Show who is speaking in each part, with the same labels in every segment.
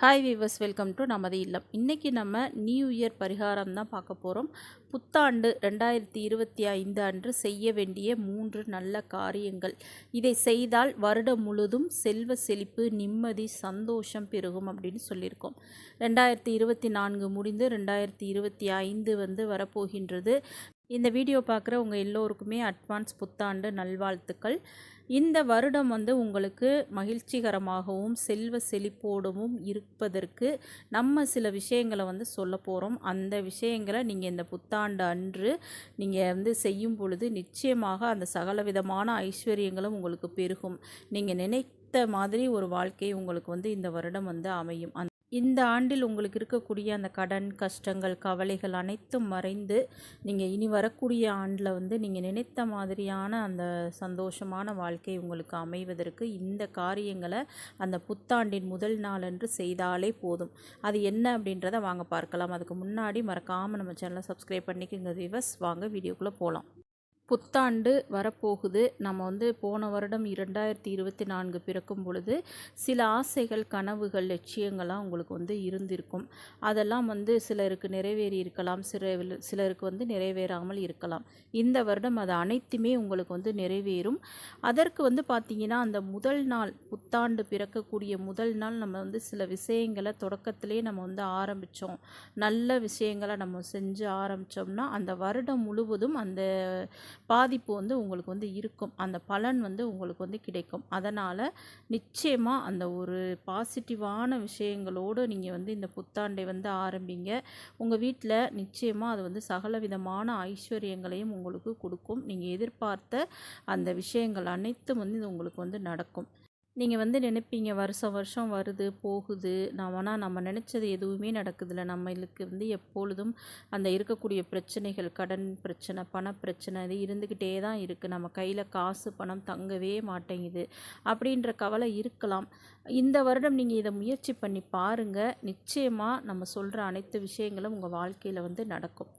Speaker 1: Hi viewers welcome to நமது இல்லம். இன்றைக்கி நம்ம நியூ இயர் பரிகாரம் தான் பார்க்க போகிறோம் புத்தாண்டு ரெண்டாயிரத்தி இருபத்தி ஐந்து அன்று செய்ய வேண்டிய மூன்று நல்ல காரியங்கள். இதை செய்தால் வருடம் முழுதும் செல்வ செழிப்பு நிம்மதி சந்தோஷம் பெருகும் அப்படின்னு சொல்லியிருக்கோம். ரெண்டாயிரத்தி இருபத்தி நான்கு முடிந்து ரெண்டாயிரத்தி இருபத்தி ஐந்து வந்து வரப்போகின்றது. இந்த வீடியோ பார்க்குற உங்கள் எல்லோருக்குமே அட்வான்ஸ் புத்தாண்டு நல்வாழ்த்துக்கள். இந்த வருடம் வந்து உங்களுக்கு மகிழ்ச்சிகரமாகவும் செல்வ செழிப்போடவும் இருப்பதற்கு நம்ம சில விஷயங்களை வந்து சொல்ல போகிறோம் அந்த விஷயங்களை நீங்கள் இந்த புத்தாண்டு அன்று நீங்கள் வந்து செய்யும் பொழுது நிச்சயமாக அந்த சகல விதமான ஐஸ்வர்யங்களும் உங்களுக்கு பெருகும். நீங்கள் நினைத்த மாதிரி ஒரு வாழ்க்கை உங்களுக்கு வந்து இந்த வருடம் வந்து அமையும். அந்த இந்த ஆண்டில் உங்களுக்கு இருக்கக்கூடிய அந்த கடன் கஷ்டங்கள் கவலைகள் அனைத்தும் மறைந்து நீங்கள் இனி வரக்கூடிய ஆண்டில் வந்து நீங்கள் நினைத்த மாதிரியான அந்த சந்தோஷமான வாழ்க்கை உங்களுக்கு அமைவதற்கு இந்த காரியங்களை அந்த புத்தாண்டின் முதல் நாளன்று செய்தாலே போதும். அது என்ன அப்படின்றத வாங்க பார்க்கலாம். அதுக்கு முன்னாடி மறக்காமல் நம்ம சேனலை சப்ஸ்கிரைப் பண்ணிக்கோங்க விவஸ் வாங்க வீடியோக்குள்ளே போகலாம் புத்தாண்டு வரப்போகுது. நம்ம வந்து போன வருடம் இரண்டாயிரத்தி இருபத்தி நான்கு பிறக்கும் பொழுது சில ஆசைகள் கனவுகள் லட்சியங்கள்லாம் உங்களுக்கு வந்து இருந்திருக்கும். அதெல்லாம் வந்து சிலருக்கு நிறைவேறி இருக்கலாம். சில சிலருக்கு வந்து நிறைவேறாமல் இருக்கலாம். இந்த வருடம் அது அனைத்துமே உங்களுக்கு வந்து நிறைவேறும். அதற்கு வந்து பார்த்திங்கன்னா அந்த முதல் நாள் புத்தாண்டு பிறக்கக்கூடிய முதல் நாள் நம்ம வந்து சில விஷயங்களை தொடக்கத்திலே நம்ம வந்து ஆரம்பித்தோம் நல்ல விஷயங்களை நம்ம செஞ்சு ஆரம்பித்தோம்னா அந்த வருடம் முழுவதும் அந்த பாதிப்பு வந்து உங்களுக்கு வந்து இருக்கும். அந்த பலன் வந்து உங்களுக்கு வந்து கிடைக்கும். அதனால் நிச்சயமாக அந்த ஒரு பாசிட்டிவான விஷயங்களோடு நீங்கள் வந்து இந்த புத்தாண்டை வந்து ஆரம்பிங்க. உங்கள் வீட்டில் நிச்சயமாக அது வந்து சகல விதமான ஐஸ்வர்யங்களையும் உங்களுக்கு கொடுக்கும். நீங்கள் எதிர்பார்த்த அந்த விஷயங்கள் அனைத்தும் வந்து இது உங்களுக்கு வந்து நடக்கும். நீங்கள் வந்து நினைப்பீங்க வருஷம் வருஷம் வருது போகுது. நான் ஆனால் நம்ம நினச்சது எதுவுமே நடக்குதில்ல நம்மளுக்கு வந்து எப்பொழுதும் அந்த இருக்கக்கூடிய பிரச்சனைகள் கடன் பிரச்சனை பண பிரச்சனை இது இருந்துக்கிட்டே தான் இருக்குது நம்ம கையில் காசு பணம் தங்கவே மாட்டேங்குது அப்படின்ற கவலை இருக்கலாம். இந்த வருடம் நீங்கள் இதை முயற்சி பண்ணி பாருங்கள் நிச்சயமாக நம்ம சொல்கிற அனைத்து விஷயங்களும் உங்கள் வாழ்க்கையில் வந்து நடக்கும்.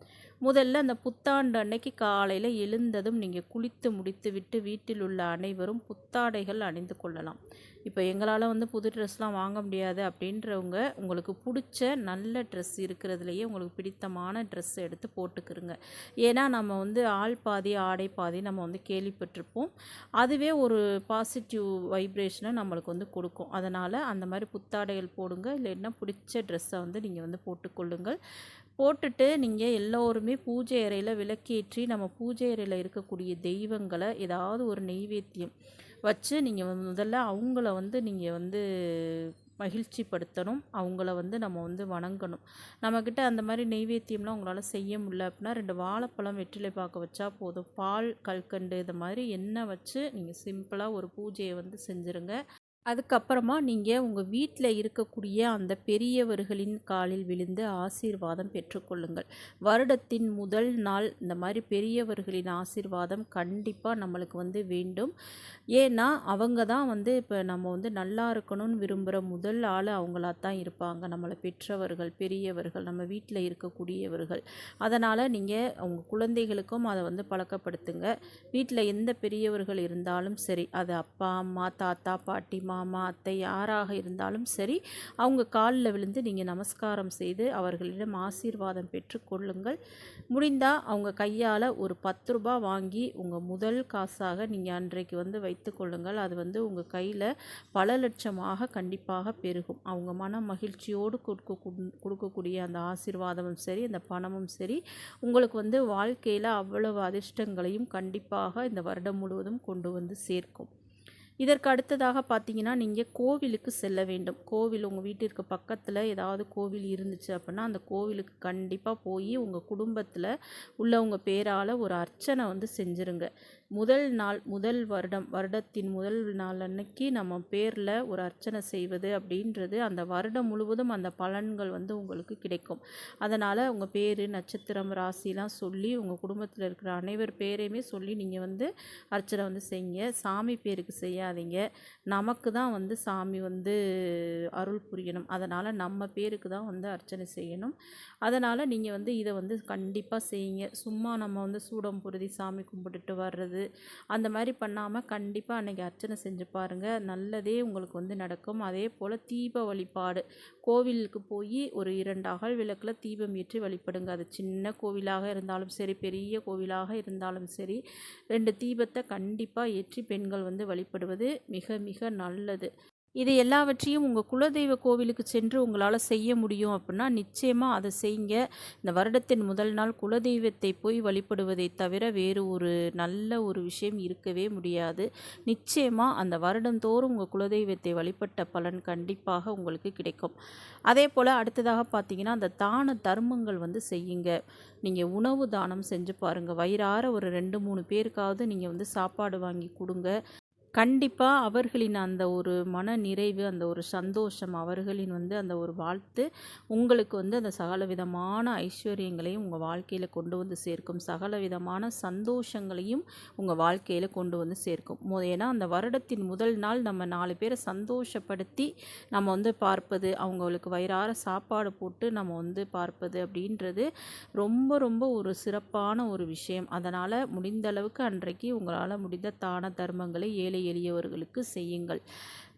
Speaker 1: முதல்ல அந்த புத்தாண்டு அன்னைக்கு காலையில் எழுந்ததும் நீங்கள் குளித்து முடித்து விட்டு வீட்டில் உள்ள அனைவரும் புத்தாடைகள் அணிந்து கொள்ளலாம். இப்போ எங்களால் வந்து புது ட்ரெஸ்லாம் வாங்க முடியாது அப்படின்றவங்க உங்களுக்கு பிடிச்ச நல்ல ட்ரெஸ் இருக்கிறதுலையே உங்களுக்கு பிடித்தமான ட்ரெஸ் எடுத்து போட்டுக்கிறோங்க ஏன்னா நம்ம வந்து ஆள் பாதி ஆடை பாதி நம்ம வந்து கேள்விப்பட்டிருப்போம். அதுவே ஒரு பாசிட்டிவ் வைப்ரேஷனை நம்மளுக்கு வந்து கொடுக்கும். அதனால் அந்த மாதிரி புத்தாடைகள் போடுங்க. இல்லைன்னா பிடிச்ச ட்ரெஸ்ஸை வந்து நீங்கள் வந்து போட்டுக்கொள்ளுங்கள். போட்டுட்டு நீங்கள் எல்லோருமே பூஜை அறையில் விளக்கேற்றி நம்ம பூஜை அறையில் இருக்கக்கூடிய தெய்வங்களை ஏதாவது ஒரு நெய்வேத்தியம் வச்சு நீங்கள் முதல்ல அவங்கள வந்து நீங்கள் வந்து மகிழ்ச்சிப்படுத்தணும். அவங்கள வந்து நம்ம வந்து வணங்கணும். நம்மக்கிட்ட அந்த மாதிரி நெய்வேத்தியம்லாம் உங்களால் செய்ய முடியல அப்படின்னா ரெண்டு வாழைப்பழம் வெற்றிலை பார்க்க வச்சா போதும். பால் கல்கண்டு இது மாதிரி எண்ணெய் வச்சு நீங்கள் சிம்பிளாக ஒரு பூஜையை வந்து செஞ்சுருங்க. அதுக்கப்புறமா நீங்கள் உங்கள் வீட்டில் இருக்கக்கூடிய அந்த பெரியவர்களின் காலில் விழுந்து ஆசீர்வாதம் பெற்றுக்கொள்ளுங்கள். வருடத்தின் முதல் நாள் இந்த மாதிரி பெரியவர்களின் ஆசீர்வாதம் கண்டிப்பாக நம்மளுக்கு வந்து வேண்டும். ஏன்னா அவங்க தான் வந்து இப்போ நம்ம வந்து நல்லா இருக்கணும்னு விரும்புகிற முதல் ஆள் அவங்களா தான் இருப்பாங்க. நம்மளை பெற்றவர்கள் பெரியவர்கள் நம்ம வீட்டில் இருக்கக்கூடியவர்கள். அதனால் நீங்கள் அவங்க குழந்தைகளுக்கும் அதை வந்து பழக்கப்படுத்துங்க. வீட்டில் எந்த பெரியவர்கள் இருந்தாலும் சரி அது அப்பா அம்மா தாத்தா பாட்டிமா மாமா அத்தை யாராக இருந்தாலும் சரி அவங்க காலில் விழுந்து நீங்கள் நமஸ்காரம் செய்து அவர்களிடம் ஆசீர்வாதம் பெற்றுக்கொள்ளுங்கள் முடிந்தால் அவங்க கையால் ஒரு பத்து ரூபா வாங்கி உங்கள் முதல் காசாக நீங்கள் அன்றைக்கு வந்து வைத்து கொள்ளுங்கள். அது வந்து உங்கள் கையில் பல லட்சமாக கண்டிப்பாக பெருகும். அவங்க மன மகிழ்ச்சியோடு கொடுக்க கொடுக்கக்கூடிய அந்த ஆசீர்வாதமும் சரி அந்த பணமும் சரி உங்களுக்கு வந்து வாழ்க்கையில் அவ்வளவு அதிர்ஷ்டங்களையும் கண்டிப்பாக இந்த வருடம் முழுவதும் கொண்டு வந்து சேர்க்கும். இதற்கு அடுத்ததாக பார்த்தீங்கன்னா நீங்கள் கோவிலுக்கு செல்ல வேண்டும். கோவில் உங்கள் வீட்டிற்கு பக்கத்தில் ஏதாவது கோவில் இருந்துச்சு அப்படின்னா அந்த கோவிலுக்கு கண்டிப்பாக போய் உங்கள் குடும்பத்தில் உள்ளவங்க பேரால் ஒரு அர்ச்சனை வந்து செஞ்சுருங்க. முதல் நாள் முதல் வருடம் வருடத்தின் முதல் நாள் அன்னைக்கு நம்ம பேரில் ஒரு அர்ச்சனை செய்வது அப்படின்றது அந்த வருடம் முழுவதும் அந்த பலன்கள் வந்து உங்களுக்கு கிடைக்கும். அதனால் உங்கள் பேர் நட்சத்திரம் ராசிலாம் சொல்லி உங்கள் குடும்பத்தில் இருக்கிற அனைவர் பேரையுமே சொல்லி நீங்கள் வந்து அர்ச்சனை வந்து செய்யுங்க. சாமி பேருக்கு செய்யாதீங்க. நமக்கு தான் வந்து சாமி வந்து அருள் புரியணும். அதனால் நம்ம பேருக்கு தான் வந்து அர்ச்சனை செய்யணும். அதனால் நீங்கள் வந்து இதை வந்து கண்டிப்பாக செய்யுங்க. சும்மா நம்ம வந்து சூடம் பொருதி சாமி கும்பிட்டுட்டு வர்றது கூடாது அந்த மாதிரி பண்ணாமல் கண்டிப்பாக அன்றைக்கி அர்ச்சனை செஞ்சு பாருங்கள் நல்லதே உங்களுக்கு வந்து நடக்கும். அதே போல் தீப வழிபாடு. கோவிலுக்கு போய் ஒரு இரண்டு அகல் விளக்கில் தீபம் ஏற்றி வழிபடுங்க. அது சின்ன கோவிலாக இருந்தாலும் சரி பெரிய கோவிலாக இருந்தாலும் சரி ரெண்டு தீபத்தை கண்டிப்பாக ஏற்றி பெண்கள் வந்து வழிபடுவது மிக மிக நல்லது. இது எல்லாவற்றையும் உங்கள் குலதெய்வ கோவிலுக்கு சென்று உங்களால் செய்ய முடியும் அப்படின்னா நிச்சயமாக அதை செய்யுங்க இந்த வருடத்தின் முதல் நாள் குலதெய்வத்தை போய் வழிபடுவதை தவிர வேறு ஒரு நல்ல ஒரு விஷயம் இருக்கவே முடியாது. நிச்சயமாக அந்த வருடந்தோறும் உங்கள் குலதெய்வத்தை வழிபட்ட பலன் கண்டிப்பாக உங்களுக்கு கிடைக்கும். அதே போல் அடுத்ததாக பார்த்தீங்கன்னா அந்த தான தர்மங்கள் வந்து செய்யுங்க. நீங்கள் உணவு தானம் செஞ்சு பாருங்கள் வயிறார ஒரு ரெண்டு மூணு பேருக்காவது நீங்கள் வந்து சாப்பாடு வாங்கி கொடுங்க. கண்டிப்பாக அவர்களின் அந்த ஒரு மன நிறைவு அந்த ஒரு சந்தோஷம் அவர்களின் வந்து அந்த ஒரு வாழ்த்து உங்களுக்கு வந்து அந்த சகல விதமான ஐஸ்வர்யங்களையும் உங்கள் வாழ்க்கையில் கொண்டு வந்து சேர்க்கும். சகல விதமான சந்தோஷங்களையும் உங்கள் வாழ்க்கையில் கொண்டு வந்து சேர்க்கும். ஏன்னா அந்த வருடத்தின் முதல் நாள் நம்ம நாலு பேரை சந்தோஷப்படுத்தி நம்ம வந்து பார்ப்பது அவங்களுக்கு வயிறார சாப்பாடு போட்டு நம்ம வந்து பார்ப்பது அப்படின்றது ரொம்ப ரொம்ப ஒரு சிறப்பான ஒரு விஷயம். அதனால் முடிந்த அளவுக்கு அன்றைக்கு உங்களால் முடிந்த தான தர்மங்களை ஏழை எளியவர்களுக்கு செய்யுங்கள்.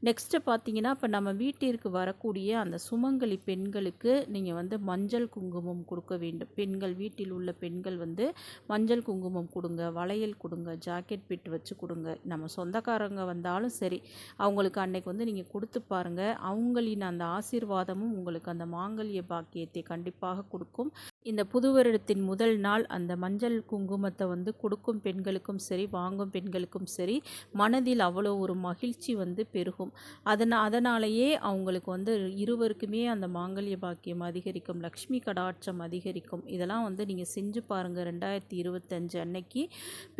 Speaker 1: நெக்ஸ்ட்டு பார்த்தீங்கன்னா இப்போ நம்ம வீட்டிற்கு வரக்கூடிய அந்த சுமங்கலி பெண்களுக்கு நீங்கள் வந்து மஞ்சள் குங்குமம் கொடுக்க வேண்டும். பெண்கள் வீட்டில் உள்ள பெண்கள் வந்து மஞ்சள் குங்குமம் கொடுங்க வளையல் கொடுங்க ஜாக்கெட் பிட் வச்சு கொடுங்க. நம்ம சொந்தக்காரங்க வந்தாலும் சரி அவங்களுக்கு அன்னைக்கு வந்து நீங்கள் கொடுத்து பாருங்கள் அவங்களின் அந்த ஆசீர்வாதமும் உங்களுக்கு அந்த மாங்கல்ய பாக்கியத்தை கண்டிப்பாக கொடுக்கும். இந்த புது வருடத்தின் முதல் நாள் அந்த மஞ்சள் குங்குமத்தை வந்து கொடுக்கும் பெண்களுக்கும் சரி வாங்கும் பெண்களுக்கும் சரி மனதில் அவ்வளோ ஒரு மகிழ்ச்சி வந்து பெருகும். அதனால் அதனாலேயே அவங்களுக்கு வந்து இருவருக்குமே அந்த மாங்கல்ய பாக்கியம் அதிகரிக்கும் லக்ஷ்மி கடாட்சம் அதிகரிக்கும். இதெல்லாம் வந்து நீங்கள் செஞ்சு பாருங்கள் ரெண்டாயிரத்தி இருபத்தஞ்சு அன்னைக்கு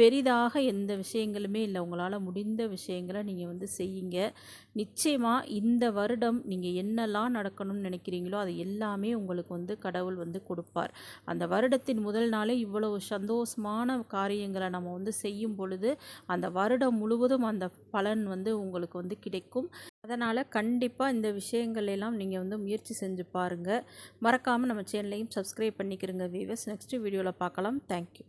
Speaker 1: பெரிதாக எந்த விஷயங்களுமே இல்லை. உங்களால் முடிந்த விஷயங்களை நீங்கள் வந்து செய்யுங்க. நிச்சயமாக இந்த வருடம் நீங்கள் என்னெல்லாம் நடக்கணும்னு நினைக்கிறீங்களோ அது எல்லாமே உங்களுக்கு வந்து கடவுள் வந்து கொடுப்பார். அந்த வருடத்தின் முதல் நாளே இவ்வளவு சந்தோஷமான காரியங்களை நம்ம வந்து செய்யும் பொழுது அந்த வருடம் முழுவதும் அந்த பலன் வந்து உங்களுக்கு வந்து கிடைக்கும். அதனால் கண்டிப்பாக இந்த விஷயங்கள் எல்லாம் நீங்கள் வந்து முயற்சி செஞ்சு பாருங்கள் மறக்காமல் நம்ம சேனலையும் சப்ஸ்கிரைப் பண்ணிக்கிறங்க வீவர்ஸ் நெக்ஸ்ட் வீடியோவில் பார்க்கலாம். தேங்க்யூ